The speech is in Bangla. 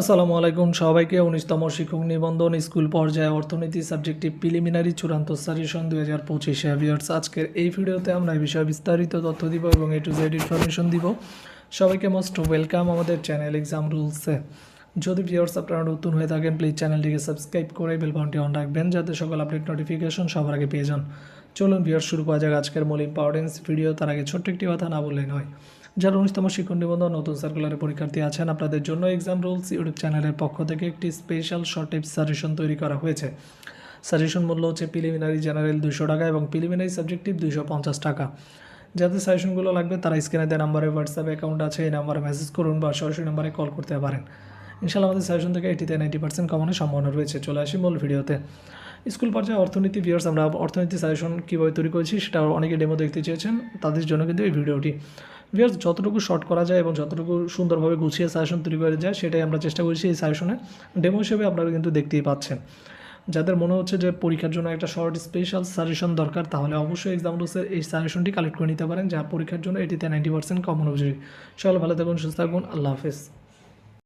আসসালামু আলাইকুম সবাইকে। উনিশতম শিক্ষক নিবন্ধন স্কুল পর্যায়ে অর্থনীতি সাবজেক্টের প্রিলিমিনারি চূড়ান্ত সাজেশন দুই হাজার পঁচিশে। ভিওর্স আজকের এই ভিডিওতে আমরা এই বিষয়ে বিস্তারিত তথ্য দিব এবং এ টু জেড ইনফরমেশন দিব। সবাইকে মোস্ট ওয়েলকাম আমাদের চ্যানেল এক্সাম রুলসে যদি ভিউয়ার্স আপনারা নতুন হয়ে থাকেন প্লিজ চ্যানেলটিকে সাবস্ক্রাইব করে বেল অন রাখবেন, যাতে সকল আপডেট নোটিফিকেশন সবার আগে পেয়ে যান। চলুন ভিউয়ার্স শুরু করা যাক আজকের মূল ইম্পর্টেন্স ভিডিও তার আগে ছোট্ট একটি কথা না বললেই নয়। যারা উনিশতম শিক্ষক নিবন্ধন, নতুন সার্কুলারের পরীক্ষার্থী আছেন, আপনাদের জন্য এক্সাম রুলস ইউটিউব চ্যানেলের পক্ষ থেকে একটি স্পেশাল শর্ট সাজেশন তৈরি করা হয়েছে। সাজেশন মূল্য হচ্ছে প্রিলিমিনারি জেনারেল দুশো টাকা এবং প্রিলিমিনারি সাবজেক্টিভ দুশো পঞ্চাশ টাকা। যাদের সাজেশনগুলো লাগবে, তারা স্ক্রিনে দেওয়া নাম্বারে হোয়াটসঅ্যাপ অ্যাকাউন্ট আছে, এই নাম্বারে মেসেজ করুন বা সরাসরি নাম্বারে কল করতে পারেন। ইনশাআল্লাহ আমাদের সাজেশন থেকে এইটিতে নাইনটি পার্সেন্ট কমানোর সম্ভাবনা রয়েছে। চলে আসি মূল ভিডিওতে। স্কুল পর্যায়ে অর্থনীতি ভিউয়ার্স আমরা অর্থনীতি সাজেশন কীভাবে তৈরি করেছি সেটা অনেকে ডেমো দেখতে চেয়েছেন, তাদের জন্য কিন্তু এই ভিডিওটি। ভিউয়ার্স যতটুকু শর্ট করা যায় এবং যতটুকু সুন্দরভাবে গুছিয়ে সাজেশন তৈরি করা যায়, সেটাই আমরা চেষ্টা করছি এই সাজেশনে ডেমো হিসেবে আপনারা কিন্তু দেখতেই পাচ্ছেন। যাদের মনে হচ্ছে যে পরীক্ষার জন্য একটা শর্ট স্পেশাল সাজেশন দরকার, তাহলে অবশ্যই এক্সাম রুলসের এই সাজেশনটি কালেক্ট করে নিতে পারেন, যা পরীক্ষার জন্য এটিতে নাইনটি পার্সেন্ট কমন উপযোগী সকলে ভালো থাকুন, সুস্থ থাকুন, আল্লাহ হাফেজ।